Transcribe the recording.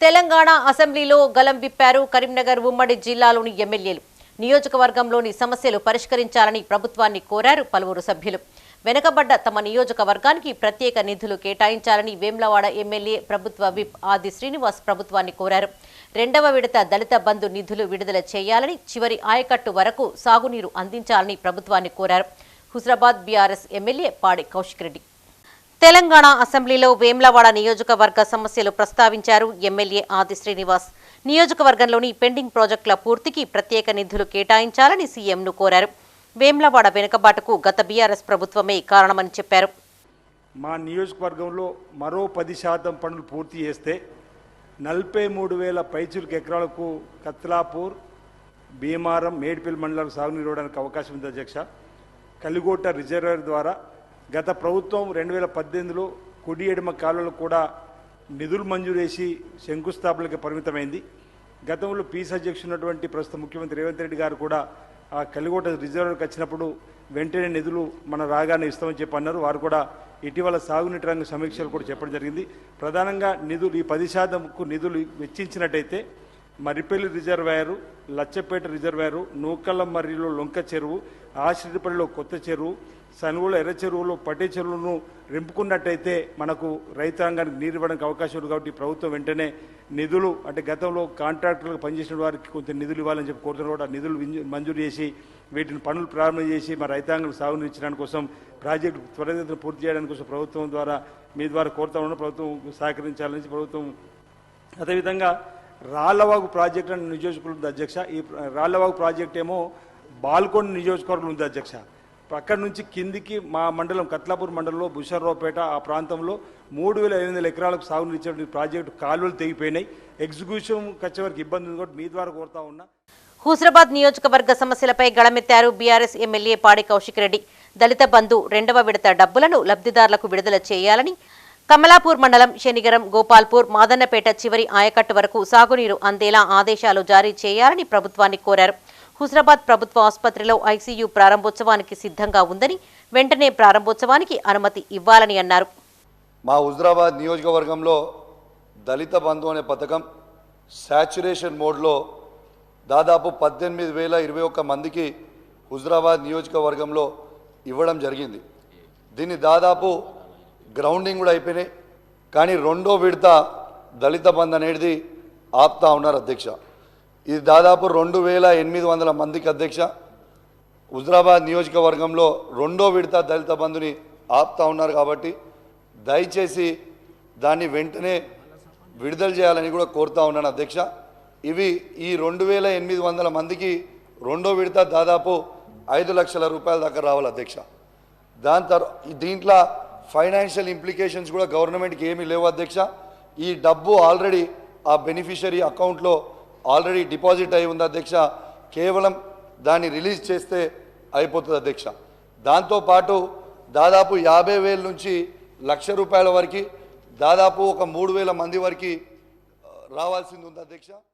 తెలంగాణ అసెంబ్లీలో గలం విప్పారు కరీంనగర్ ఉమ్మడి జిల్లాలోని ఎమ్మెల్యేలు. నియోజకవర్గంలోని సమస్యలు పరిష్కరించాలని ప్రభుత్వాన్ని కోరారు పలువురు సభ్యులు. వెనుకబడ్డ తమ నియోజకవర్గానికి ప్రత్యేక నిధులు కేటాయించాలని వేమ్లవాడ ఎమ్మెల్యే ప్రభుత్వ విప్ ఆది శ్రీనివాస్ ప్రభుత్వాన్ని కోరారు. రెండవ విడత దళిత బంధు నిధులు విడుదల చేయాలని చివరి ఆయకట్టు వరకు సాగునీరు అందించాలని ప్రభుత్వాన్ని కోరారు. హుజరాబాద్ బీఆర్ఎస్ ఎమ్మెల్యే పాడి కౌశిక్ రెడ్డి. తెలంగాణ అసెంబ్లీలో వేమ్లవాడ నియోజకవర్గ సమస్యలు ప్రస్తావించారు ఎమ్మెల్యే ఆది శ్రీనివాస్. నియోజకవర్గంలోని పెండింగ్ ప్రాజెక్టుల పూర్తికి ప్రత్యేక నిధులు కేటాయించాలని సీఎంను కోరారు. వేమ్లవాడ వెనుకబాటుకు గత బీఆర్ఎస్ ప్రభుత్వమే కారణమని చెప్పారు. మా నియోజకవర్గంలో మరో పది శాతం పనులు పూర్తి చేస్తే నలభై మూడు వేల పైచులకు ఎకరాలకు కత్లాపూర్ భీమారం మేడిపల్లి మండలాలకు సాగునీరు ఇవ్వడానికి అవకాశం ఉంది అధ్యక్ష. కలిగోట రిజర్వర్ ద్వారా గత ప్రభుత్వం రెండు వేల పద్దెనిమిదిలో కుడి ఎడమ కాలువలకు కూడా నిధులు మంజూరు చేసి శంకుస్థాపనలకు పరిమితమైంది. గతంలో పీస్ అధ్యక్షున్నటువంటి ప్రస్తుత ముఖ్యమంత్రి రేవంత్ రెడ్డి గారు కూడా ఆ కలిగోట రిజర్వర్కి వచ్చినప్పుడు వెంటనే నిధులు మన రాగానే ఇస్తామని చెప్పి అన్నారు. వారు కూడా ఇటీవల సాగునీటి రంగ సమీక్షలు కూడా చెప్పడం జరిగింది. ప్రధానంగా నిధులు ఈ పది శాతంకు నిధులు వెచ్చించినట్టయితే మరిపల్లి రిజర్వాయరు లచ్చపేట రిజర్వాయరు నూకల్ల మర్రిలో లొంక చెరువు ఆశ్రితపల్లిలో కొత్త చెరువు సనువుల ఎర్ర చెరువులో పట్టే చెరువులను రింపుకున్నట్టయితే మనకు రైతాంగానికి నీరు ఇవ్వడానికి అవకాశం ఉంది కాబట్టి ప్రభుత్వం వెంటనే నిధులు అంటే గతంలో కాంట్రాక్టర్లకు పనిచేసిన వారికి కొంత నిధులు ఇవ్వాలని చెప్పి కోరుతున్నారు కూడా నిధులు మంజూరు చేసి వీటిని పనులు ప్రారంభం చేసి మా రైతాంగం సాగునిచ్చడానికి కోసం ప్రాజెక్టు త్వరితగతిన పూర్తి చేయడానికి కోసం ప్రభుత్వం ద్వారా మీ ద్వారా కోరుతా ఉన్న. ప్రభుత్వం సహకరించాలని ప్రభుత్వం అదేవిధంగా రాళ్ళవాగు ప్రాజెక్ట్ అనే నియోజకవర్గం ఉంది అధ్యక్ష. ఈ రాళ్ళవాగు ప్రాజెక్ట్ ఏమో బాల్కొండ నియోజకవర్గం ఉంది అధ్యక్ష. అక్కడి నుంచి కిందికి మా మండలం కత్లాపూర్ మండలంలో బుషర్రావుపేట ఆ ప్రాంతంలో మూడు వేల ఐదు వందల ఎకరాలకు సాగునీరు ప్రాజెక్టు కాలువలు తెగిపోయినాయి. ఎగ్జిక్యూషన్ వచ్చే ఇబ్బంది ఉంది కూడా మీ ద్వారా కోరుతా ఉన్నా. హుజరాబాద్ నియోజకవర్గ సమస్యలపై గళమెత్తారు బీఆర్ఎస్ ఎమ్మెల్యే పాడి కౌశిక్ రెడ్డి. దళిత బంధు రెండవ విడత డబ్బులను లబ్ధిదారులకు విడుదల చేయాలని కమలాపూర్ మండలం శనిగరం గోపాల్పూర్ మాదన్నపేట చివరి ఆయకట్టు వరకు సాగునీరు అందేలా ఆదేశాలు జారీ చేయాలని ప్రభుత్వాన్ని కోరారు. హుజరాబాద్ ప్రభుత్వ ఆసుపత్రిలో ఐసీయూ ప్రారంభోత్సవానికి సిద్ధంగా ఉందని వెంటనే ప్రారంభోత్సవానికి అనుమతి ఇవ్వాలని అన్నారు. మా హుజరాబాద్ నియోజకవర్గంలో దళిత బంధు అనే పథకం శాచురేషన్ మోడ్లో దాదాపు పద్దెనిమిది వేల ఇరవై ఒక్క మందికి హుజరాబాద్ నియోజకవర్గంలో ఇవ్వడం జరిగింది. దీన్ని దాదాపు గ్రౌండింగ్ కూడా అయిపోయినాయి. కానీ రెండో విడత దళిత బంధు అనేది ఆపుతా ఉన్నారు అధ్యక్ష. ఇది దాదాపు రెండు వేల ఎనిమిది వందల మందికి అధ్యక్ష. హుజరాబాద్ నియోజకవర్గంలో రెండో విడత దళిత బంధుని ఆపుతా ఉన్నారు కాబట్టి దయచేసి దాన్ని వెంటనే విడుదల చేయాలని కూడా కోరుతా ఉన్నాను అధ్యక్ష. ఇవి ఈ రెండు వేల ఎనిమిది వందల మందికి రెండో విడత దాదాపు ఐదు లక్షల రూపాయల దాకా రావాలి అధ్యక్ష. దాని తర్వాత దీంట్లో ఫైనాన్షియల్ ఇంప్లికేషన్స్ కూడా గవర్నమెంట్కి ఏమీ లేవు అధ్యక్ష. ఈ డబ్బు ఆల్రెడీ ఆ బెనిఫిషరీ అకౌంట్లో ఆల్రెడీ డిపాజిట్ అయి ఉంది అధ్యక్ష. కేవలం దాన్ని రిలీజ్ చేస్తే అయిపోతుంది అధ్యక్ష. దాంతోపాటు దాదాపు యాభై వేల నుంచి లక్ష రూపాయల వరకు దాదాపు ఒక మూడు వేల మంది వరకు రావాల్సింది ఉంది అధ్యక్ష.